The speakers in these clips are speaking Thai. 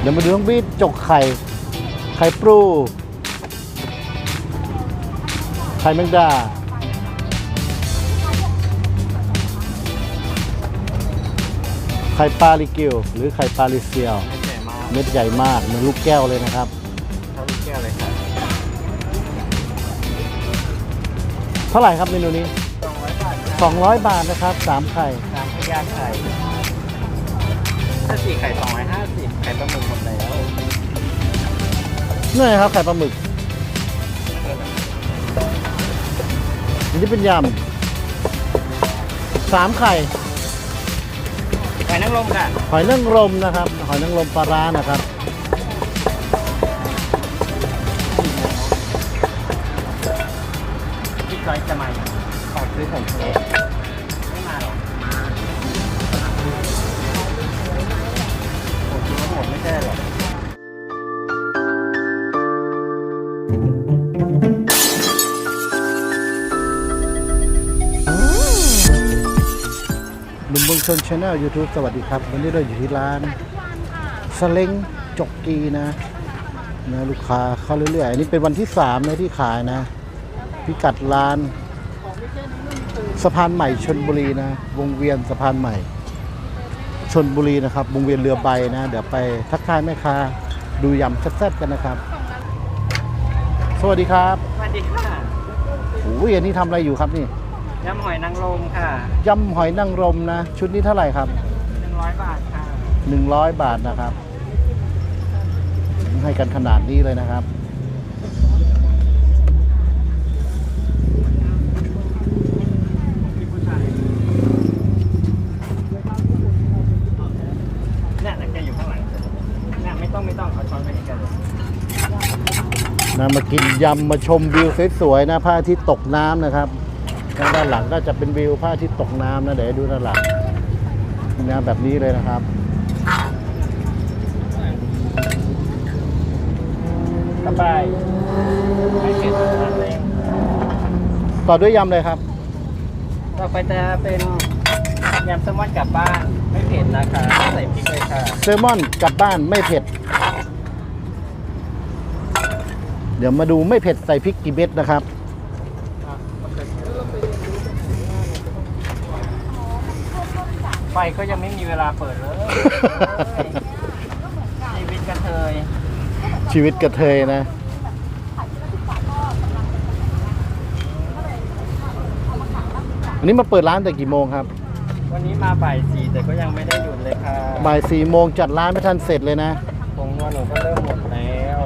เดี๋ยวมาดูน้องบีดจกไข่ ไข่ปลู ไข่แมงดา ไข่ปลาลิกิว หรือไข่ปลาลิเซียว ไม่ใหญ่มากเม็ดใหญ่มากเหมือนลูกแก้วเลยนะครับ เท่าลูกแก้วเลยครับเท่าไหร่ครับเมนูนี้ สองร้อยบาทครับ200 บาทนะครับ 3 ไข่ น้ำพยาไข่ ถ้าสี่ไข่สองร้อยห้าสิบไข่ปลาหมึกหมดแล้วนี่นครับไข่ปลาหมึกอันนี้เป็นยำสามไข่ ไข่นางรมค่ะหอยนางรมนะครับ หอยนางรมปลาร้านะครับ พี่จอยจะมาขอซื้อของเค้ หนุ่มเมืองชนชาแนลยูทูบสวัสดีครับ วันนี้เราอยู่ที่ร้านสเล้งจกกีนะนะลูกค้าเข้าเรื่อยๆอันนี้เป็นวันที่สามนะที่ขายนะ พิกัดร้านสะพานใหม่ชนบุรีนะ วงเวียนสะพานใหม่ชนบุรีนะครับ วงเวียนเรือใบนะ เดี๋ยวไปทักทายแม่ค้าดูยำแซ่บๆกันนะครับ สวัสดีครับสวัสดีค่ะโอ้ยอันนี้ทำอะไรอยู่ครับนี่ ยำหอยนางรมค่ะยำหอยนางรมนะ ชุดนี้เท่าไหร่ครับหนึ่งร้อยบาทค่ะ 100 บาทนะครับ ให้กันขนาดนี้เลยนะครับพี่ผู้ชายเนี่ยนักแกอยู่ข้างหลังเนี่ยไม่ต้องไม่ต้องเอาช้อนไปให้แกันเลยนะมากินยำมาชมวิวสวยๆนะพระอาทิตย์ตกน้ำนะครับ ทางด้านหลังก็จะเป็นวิวพระอาทิตย์ตกน้ำนะเดี๋ยวให้ดูด้านหลังนะแบบนี้เลยนะครับสบายไม่เผ็ดมากเลยต่อด้วยยำเลยครับ ต่อไปจะเป็นยำแซลมอนกลับบ้าน ไม่เผ็ดนะคะใส่พริกเลยค่ะเซลมอนกลับบ้านไม่เผ็ด เดี๋ยวมาดูไม่เผ็ดใส่พริกกี่เม็ดนะครับ ไฟ ก็ยังไม่มีเวลาเปิดเลยชีวิตกระเทยชีวิตกระเทยนะ อันนี้มาเปิดร้านแต่กี่โมงครับวันนี้มาบ่ายสี่แต่ก็ยังไม่ได้หยุดเลยค่ะบ่ายสี่โมงจัดร้านไม่ทันเสร็จเลยนะผงนัวหนูก็เริ่มหมดแล้ว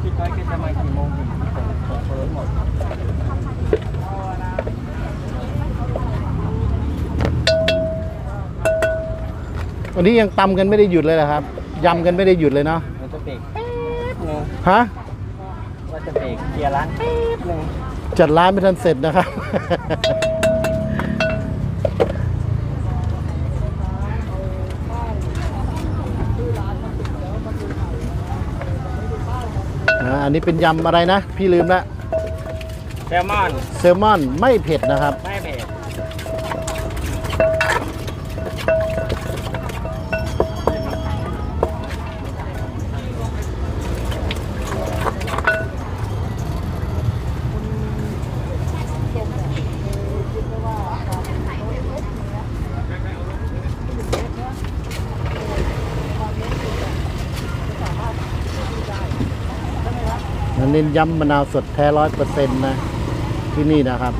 พี่ก้อยก็จะมากี่โมงถึงผงผงเฟิร์สหมด วันนี้ยังตำกันไม่ได้หยุดเลยเหรอครับยำกันไม่ได้หยุดเลยเนาะเราจะเบรกแป๊บนึงฮะว่าจะเบรกเคลียร์ร้านแป๊บนึงจัดร้านไม่ทันเสร็จนะครับ อ่าอันนี้เป็นยำอะไรนะ พี่ลืมละแซลมอนเซลมอนไม่เผ็ดนะครับ ไม่ น้นย้ำมะนาวสดแท้ร้อยเปอร์เซ็นต์นะที่นี่นะครับ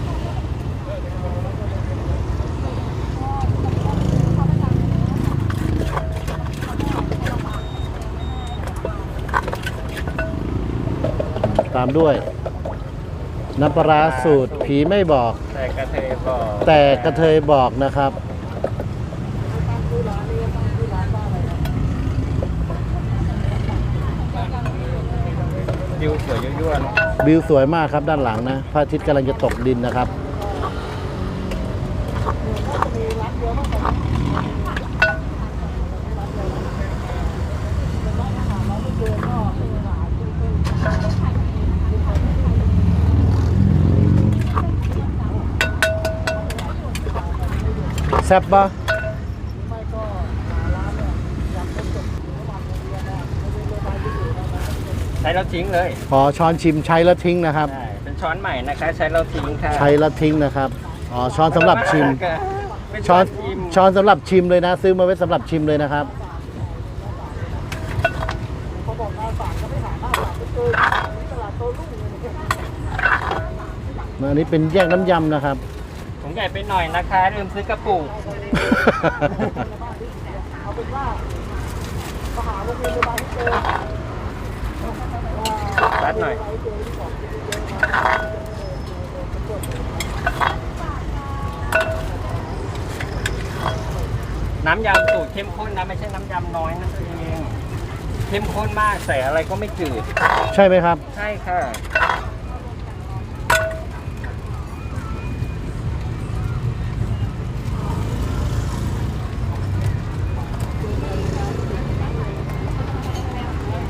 ตามด้วย น้ำปลาร้าสูตรผีไม่บอก แต่กระเทยบอก แต่กระเทยบอกนะครับ วสวยยั่วๆเนอะวิวสวยมากครับด้านหลังนะพระอาทิตย์กำลังจะตกดินนะครับ แซ่บปะ ใช้ แล้วทิ้งเลย ขอช้อนชิมใช้แล้วทิ้งนะครับ ใช่ เป็นช้อนใหม่นะคะ ใช้แล้วทิ้งค่ะใช้แล้วทิ้งนะครับอ๋อช้อนสำหรับชิม เป็นช้อนชิมช้อนสำหรับชิมเลยนะ ซื้อมาไว้สำหรับชิมเลยนะครับ อันนี้เป็นแยกน้ำยำนะครับ ถุงใหญ่ไปหน่อยนะคะ ลืมซื้อกระปุกรั ดหน่อย น้ำยำสูตรเข้มข้นนะไม่ใช่น้ำยำน้อยนั่นเองเข้มข้นมากใส่อะไรก็ไม่จืด ใช่ไหมครับ ใช่ค่ะ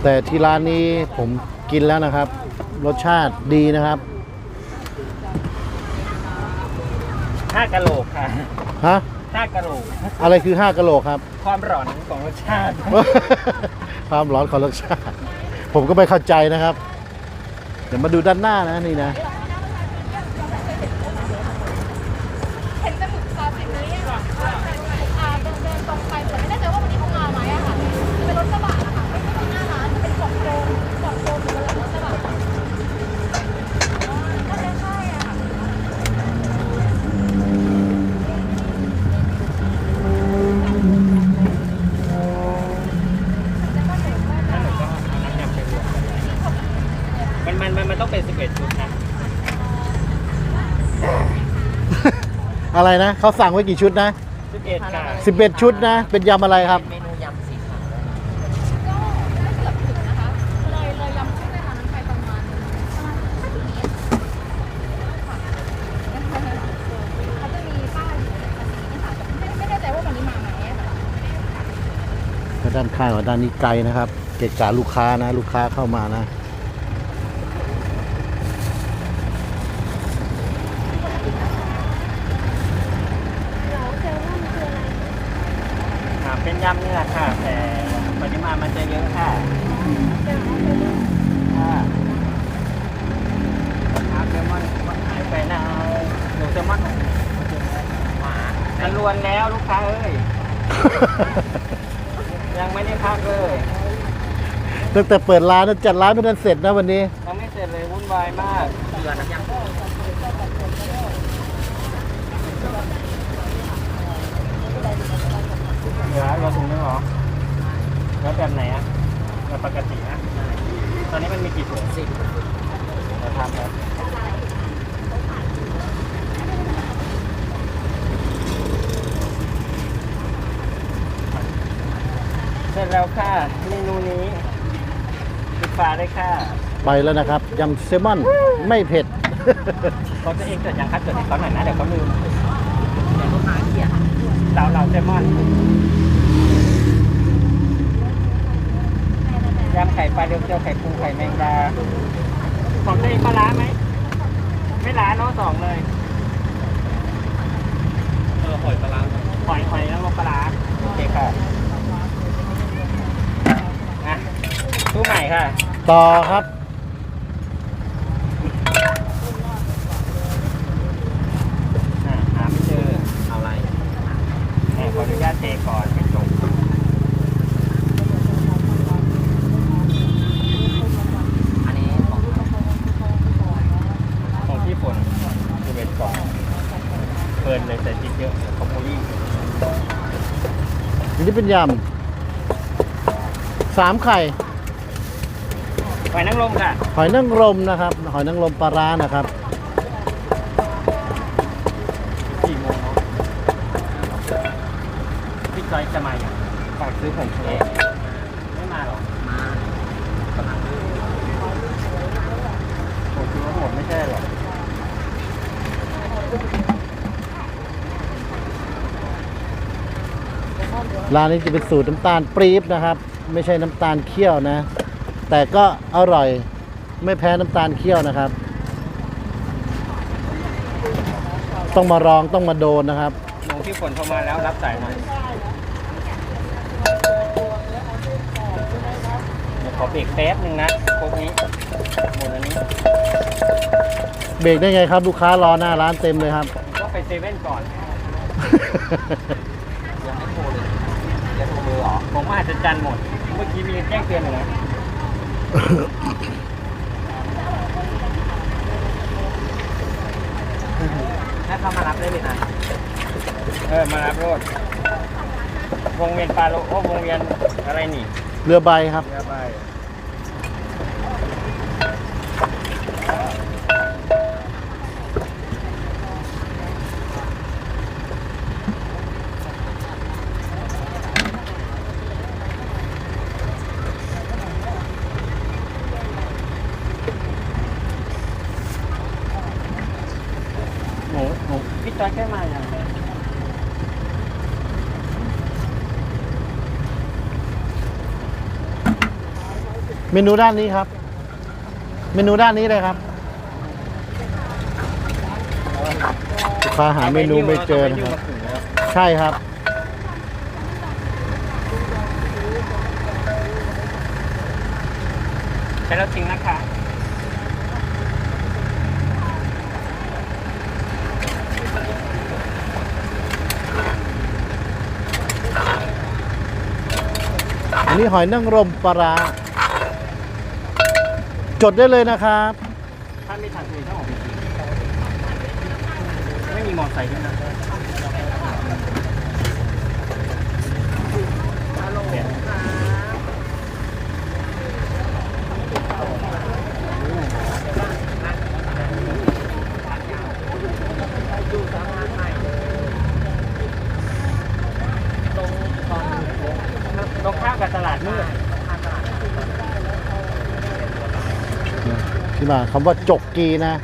แต่ที่ร้านนี้ผม กินแล้วนะครับ รสชาติดีนะครับห้ากะโหลกค่ะฮะห้ากะโหลก อะไรคือ5กะโหลกครับ ความร้อนของรสชาติ ความร้อนของรสชาติ ผมก็ไม่เข้าใจนะครับ เดี๋ยวมาดูด้านหน้านะนี่นะ เห็นแต่หมึกซาซิมิอะอ่าเดินเดินตรงไปแต่ไม่แน่ใจว่าวันนี้เขามาไหมอะค่ะจะเป็นรถกระบะนะคะไม่ใช่ตรงหน้าร้านจะเป็นกล่องโฟมกล่องโฟมอยู่บนหลังรถกระบะน่าจะใช่อะค่ะ นั่นหนูก็เอาน้ำยำไปรวมกันมันมันมันมันต้องเป็น11ชุดนะ อะไรนะเขาสั่งไว้กี่ชุดนะ11ค่ะ11 ชุดนะ เป็นยำอะไรครับ เมนูยำสีขาวก็ไม่เกือบถึงนะคะ เลยเลยยำขึ้นไปทางนั้นไปประมาณประมาณห้าสิบเมตรค่ะเขาจะมีป้ายอยู่ภาษีนี่ค่ะแต่ไม่ไม่แน่ใจว่าวันนี้มาไหมอะค่ะ ด้านข้างกับด้านนี้ไกลนะครับ เกะกะลูกค้านะ ลูกค้าเข้ามานะ อ่าเป็นยำนี่แหละค่ะ แต่ปริมาณมันจะเยอะค่ะค่ะอาเซลมอนมันหายไปนะหนูเซลมอนห มามันรวนแล้วลูกค้าเอ้ย ยังไม่ได้พักเลยตั้งแต่เปิดร้านนะจัดร้านไม่ทันเสร็จนะวันนี้ ยังไม่เสร็จเลยวุ่นวายมากเดือนน้ำยำเหลือเหลือถุงนึงเหรอแล้วแบบไหนอะแบบปกติอะตอนนี้มันมีกี่ถุงสิบเดี๋ยวทำครับ ร็จแล้วค่ะเมนูนี้ปิดฝาเลยค่ะไปแล้วนะครับยำเซลมอนไม่เผ็ด เขาจะเองเกิดยังคัดเกิดให้เขาหน่อยนะเดี๋ยวเขาลืมเดี๋ยวเขามาเกียเราเราเซลมอนยำไข่ปลาเดียวเจียวไข่ปูไข่แมงดาของตัวเองปลาร้าไหมไม่ร้าเนาะสองเลยเออหอยปลาร้าหอยหอยแล้วก็ปลาร้าโอเคค่ะอะ ตู้ใหม่ค่ะ ต่อครับ อ่าหาไม่เจอ เอาอะไรแอบขออนุญาตเทก่อนไม่จบอันนี้ของของที่ฝนจะเป็นกล่องเพลินเลยใส่ติ๊กเยอะของโมลี่อันนี้เป็นยำสามไข่ห อยนางรมค่ะหอยนางรมนะครับ หอยนางรมปลาร้านะครับสี่โมงเนาะพี่จอยจะมาอย่างฝากซื้อผงชูรสไม่มาหรอมากำลังผงชูรสหมดไม่ใช่หรอร้านนี้จะเป็นสูตรน้ำตาลปรี๊บนะครับ ไม่ใช่น้ำตาลเคี่ยวนะ แต่ก็อร่อยไม่แพ้น้ำตาลเคี่ยวนะครับ ต้องมาลองต้องมาโดนนะครับหลวงพี่ฝนโทรมาแล้วรับสายหน่อยเดี๋ยวขอเบรกแป๊บหนึ่งนะพวกนี้หมดอันนี้เบรกได้ไงครับ ลูกค้ารอหน้าร้านเต็มเลยครับผมก็ไปเซเว่นก่อนยังไม่โทรเลยจะโทรเบอร์เหรอผมอาจจะจันหมด เมื่อกี้มีแจ้งเตือนอยู่นะ ถ้าเขามารับได้เลยนะ เออ มารับรถวงเวียนปลาโลโอ้วงเวียนอะไรนี่ เรือใบครับ เรือใบ หมูหมูพี่จอยแค่มาอย่างไร เม นูด้านนี้ครับ เมนูด้านนี้เลยครับลูกค้าหาเมนูไม่เจอนะครับใช่ครับ ใช้แล้วจริงนะคะอันนี้หอยนางรมปลาร้า จดได้เลยนะครับ ถ้าไม่ทันเลยต้องออกไปกินไม่มีมอไซค์ด้วยนะเนี่ยตรงข้ามกับตลาดมืด มาคำว่าจกกีนะ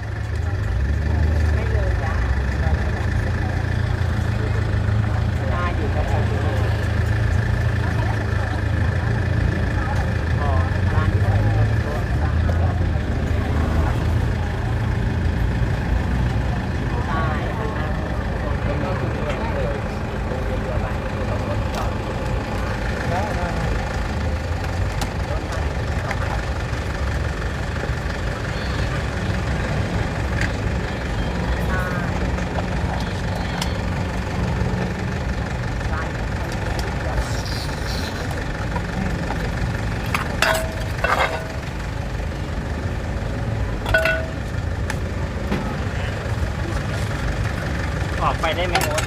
ออกไปได้ไหมโอ๊ต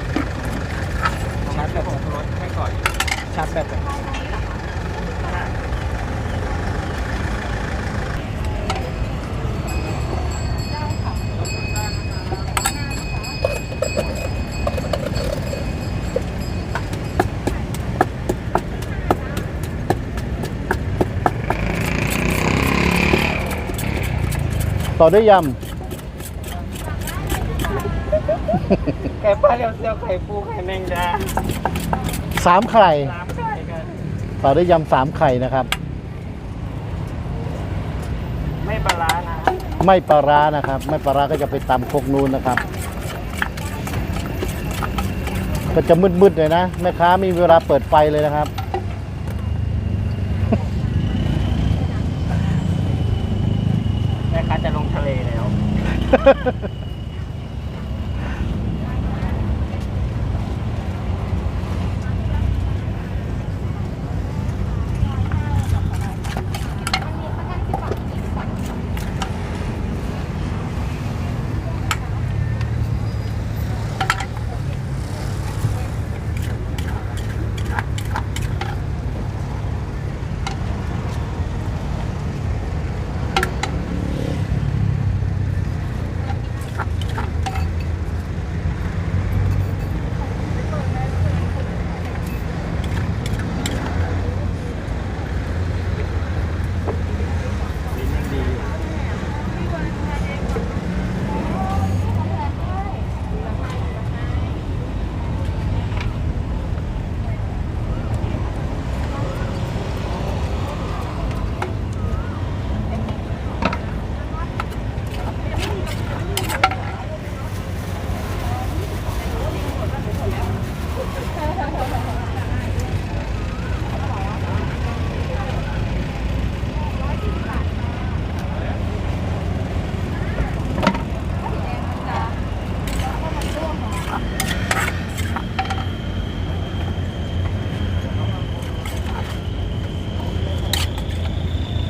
ชาร์จแบบรถให้ก่อน ชาร์จแบตต่อด้วยยไก่ปลาเรียวเซียวไข่ปูไข่แมงดาำสามไข่ สามไข่กัน ต่อด้วยยำสามไข่นะครับ ไม่ปลาร้านะไม่ปลาร้านะครับ ไม่ปลาร้าก็จะไปตำคกนูนนะครับ ก็จะมืดๆเลยนะแม่ค้าไมมีเวลาเปิดไฟเลยนะครับ แม่ค้าจะลงทะเลแล้ว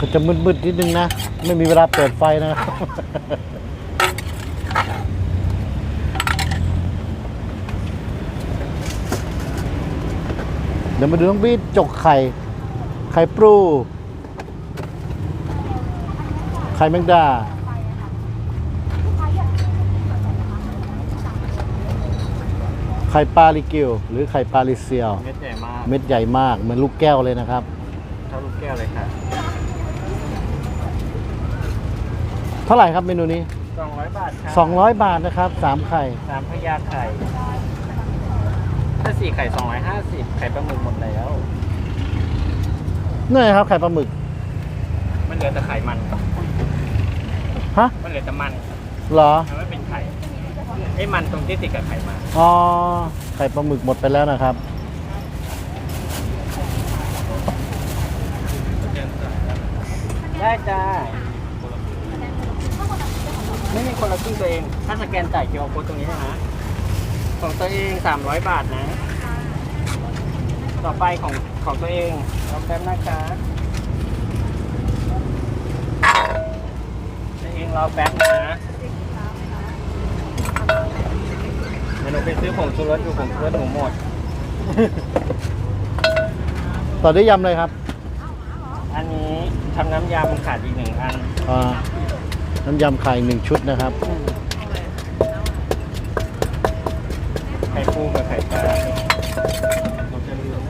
ก็จะมืดๆนิดนึงนะ ไม่มีเวลาเปิดไฟนะเดี๋ยวมาดูน้องบีดจกไข่ ไข่ปลู ไข่แมงดาไข่ปลาลิกิวหรือไข่ปลาลิเซียว เม็ดใหญ่มาก เม็ดใหญ่มาก เหมือนลูกแก้วเลยนะครับ เท่าลูกแก้วเลยค่ะ เท่าไหร่ครับเมนูนี้สองร้อยบาทค่ะ200 บาทนะครับสามไข่สามพยาไข่ ถ้าสี่ไข่สองร้อยห้าสิบไข่ปลาหมึกหมดแล้ว นี่ครับไข่ปลาหมึกมันเหลือแต่ไข่มัน ฮะมันเหลือแต่มันเหรอมันไม่เป็นไข่ไอ้มันตรงที่ติดกับไข่มันอ๋อไข่ปลาหมึกหมดไปแล้วนะครับ ได้จ้า ไม่มีคนละครึ่งตัวเอง ถ้าสแกนจ่ายเคียวโค้ดตรงนี้นะของตัวเองสามร้อยบาทนะ ต่อไปของของตัวเองรอแป๊บนะคะตัวเองรอแป๊บนะเดี๋ยวหนูไปซื้อผงชูรสอยู่ผงชูรสหนูหมด ต่อด้วยยำเลยครับ อันนี้ทำน้ำยำขาดอีกหนึ่งอัน อ่า น้ำยำไข่หนึ่งชุดนะครับ ไข่ปูกับไข่ปลาเราจะลืม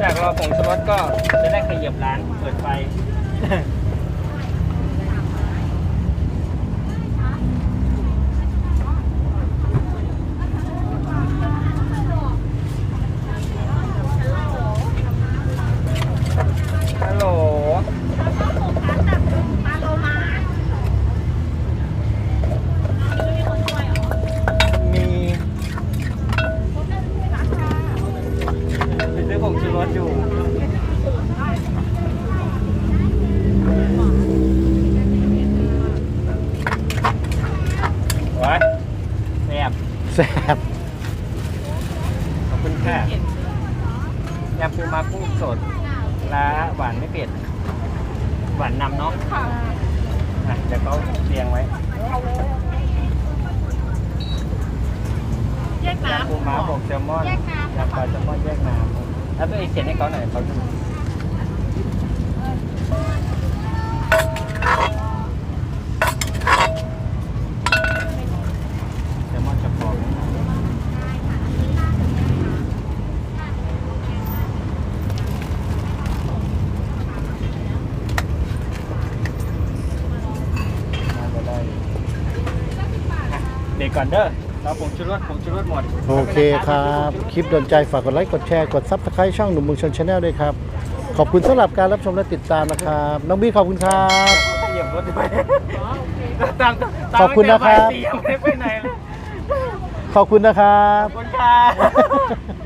จากรอผงชูรสก็จะได้ขยับร้านเปิดไฟ ฮัลโหล มีไปซื้อผงชูรสอยู่ ไว้แซ่บ แซบ ขอบคุณค่ะยำปูม้ากุ้งสดและหวานไม่เผ็ด หวานนำเนาะอะเดี๋ยวเขาเรียงไว้ แยกน้ ยำปูม้าบวกแซลมอน แยกน้ำ ยำปลาแซลมอนแยกน้ำแล้วตัวเองเขียนให้เขาหน่อยเขาดูแซลมอนจะพอไหมน่าจะได้อะเด็ กก่อนเด้อเราผงชูรสผงชูรสหมดโอเคครับ คลิปโดนใจฝากกดไลค์ กดแชร์ กดซับสไครต์ช่องหนุ่มเมืองชนชาแนลด้วยครับ ขอบคุณสำหรับการรับชมและติดตามนะครับ น้องบีขอบคุณครับ เหยียบรถด้วยตามตามขอบคุณนะครับตามตั้งแต่บ่ายสี่ยังไม่ได้ไปไหนเลยขอบคุณนะครับ ขอบคุณค่ะ